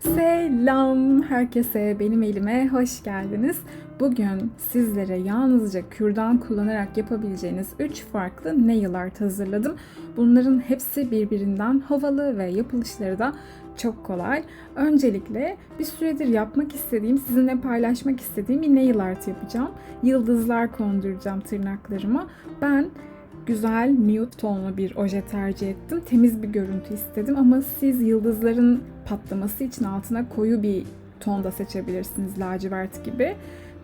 Selam herkese, benim elime hoş geldiniz. Bugün sizlere yalnızca kürdan kullanarak yapabileceğiniz 3 farklı nail art hazırladım. Bunların hepsi birbirinden havalı ve yapılışları da çok kolay. Öncelikle bir süredir yapmak istediğim, sizinle paylaşmak istediğim bir nail art yapacağım. Yıldızlar konduracağım tırnaklarıma. Ben güzel nude tonlu bir oje tercih ettim. Temiz bir görüntü istedim ama siz yıldızların patlaması için altına koyu bir ton da seçebilirsiniz lacivert gibi.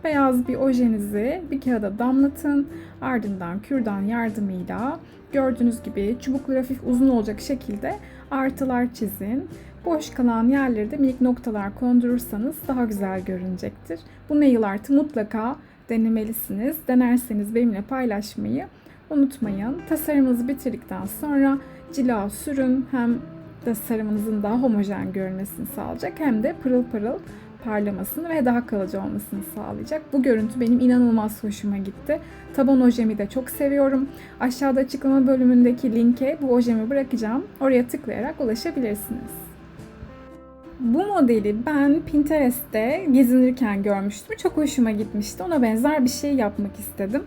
Beyaz bir ojenizi bir kağıda damlatın. Ardından kürdan yardımıyla gördüğünüz gibi çubukları hafif uzun olacak şekilde artılar çizin. Boş kalan yerleri de minik noktalar kondurursanız daha güzel görünecektir. Bu nail art'ı mutlaka denemelisiniz. Denerseniz benimle paylaşmayı unutmayın. Tasarımınızı bitirdikten sonra cila sürün. Hem tasarımınızın daha homojen görünmesini sağlayacak hem de pırıl pırıl parlamasını ve daha kalıcı olmasını sağlayacak. Bu görüntü benim inanılmaz hoşuma gitti. Taban ojemi de çok seviyorum. Aşağıda açıklama bölümündeki linke bu ojemi bırakacağım. Oraya tıklayarak ulaşabilirsiniz. Bu modeli ben Pinterest'te gezinirken görmüştüm. Çok hoşuma gitmişti. Ona benzer bir şey yapmak istedim.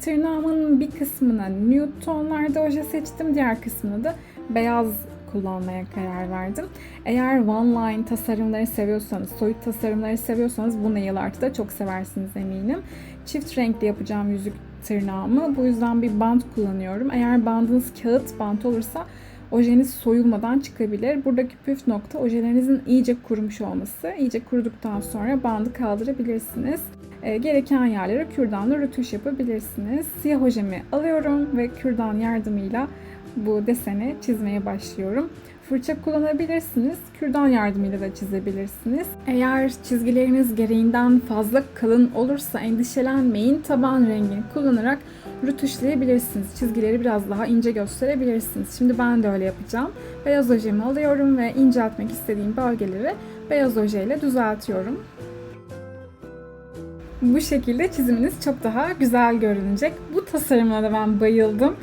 Tırnağımın bir kısmına nude tonlarda oje seçtim. Diğer kısmını da beyaz kullanmaya karar verdim. Eğer one line tasarımları seviyorsanız, soyut tasarımları seviyorsanız bu nail art'ı da çok seversiniz eminim. Çift renkli yapacağım yüzük tırnağımı. Bu yüzden bir bant kullanıyorum. Eğer bandınız kağıt bant olursa ojeniz soyulmadan çıkabilir. Buradaki püf nokta ojelerinizin iyice kurumuş olması. İyice kuruduktan sonra bandı kaldırabilirsiniz. E, gereken yerlere kürdanla rötuş yapabilirsiniz. Siyah ojemi alıyorum ve kürdan yardımıyla bu deseni çizmeye başlıyorum. Fırça kullanabilirsiniz. Kürdan yardımıyla da çizebilirsiniz. Eğer çizgileriniz gereğinden fazla kalın olursa endişelenmeyin. Taban rengini kullanarak rötuşlayabilirsiniz. Çizgileri biraz daha ince gösterebilirsiniz. Şimdi ben de öyle yapacağım. Beyaz ojemi alıyorum ve inceltmek istediğim bölgeleri beyaz ojeyle düzeltiyorum. Bu şekilde çiziminiz çok daha güzel görünecek. Bu tasarıma da ben bayıldım.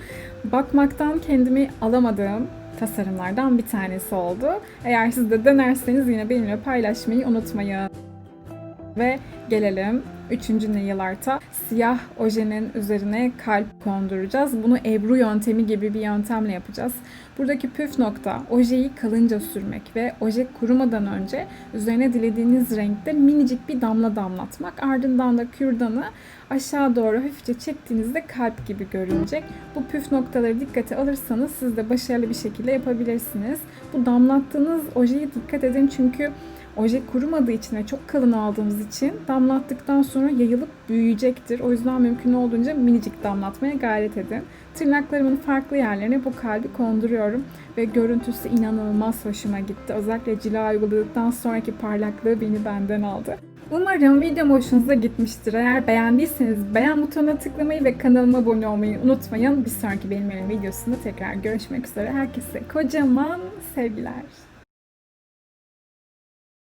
Bakmaktan kendimi alamadığım tasarımlardan bir tanesi oldu. Eğer siz de denerseniz yine benimle paylaşmayı unutmayın. Ve gelelim üçüncü nail art'a. Siyah ojenin üzerine kalp konduracağız. Bunu Ebru yöntemi gibi bir yöntemle yapacağız. Buradaki püf nokta ojeyi kalınca sürmek ve oje kurumadan önce üzerine dilediğiniz renkte minicik bir damla damlatmak. Ardından da kürdanı aşağı doğru hafifçe çektiğinizde kalp gibi görünecek. Bu püf noktaları dikkate alırsanız siz de başarılı bir şekilde yapabilirsiniz. Bu damlattığınız ojeye dikkat edin çünkü Oje kurumadığı için ve çok kalın aldığımız için damlattıktan sonra yayılıp büyüyecektir. O yüzden mümkün olduğunca minicik damlatmaya gayret edin. Tırnaklarımın farklı yerlerine bu kalbi konduruyorum ve görüntüsü inanılmaz hoşuma gitti. Özellikle cila uyguladıktan sonraki parlaklığı beni benden aldı. Umarım videom hoşunuza gitmiştir. Eğer beğendiyseniz beğen butonuna tıklamayı ve kanalıma abone olmayı unutmayın. Bir sonraki benim videosunda tekrar görüşmek üzere. Herkese kocaman sevgiler.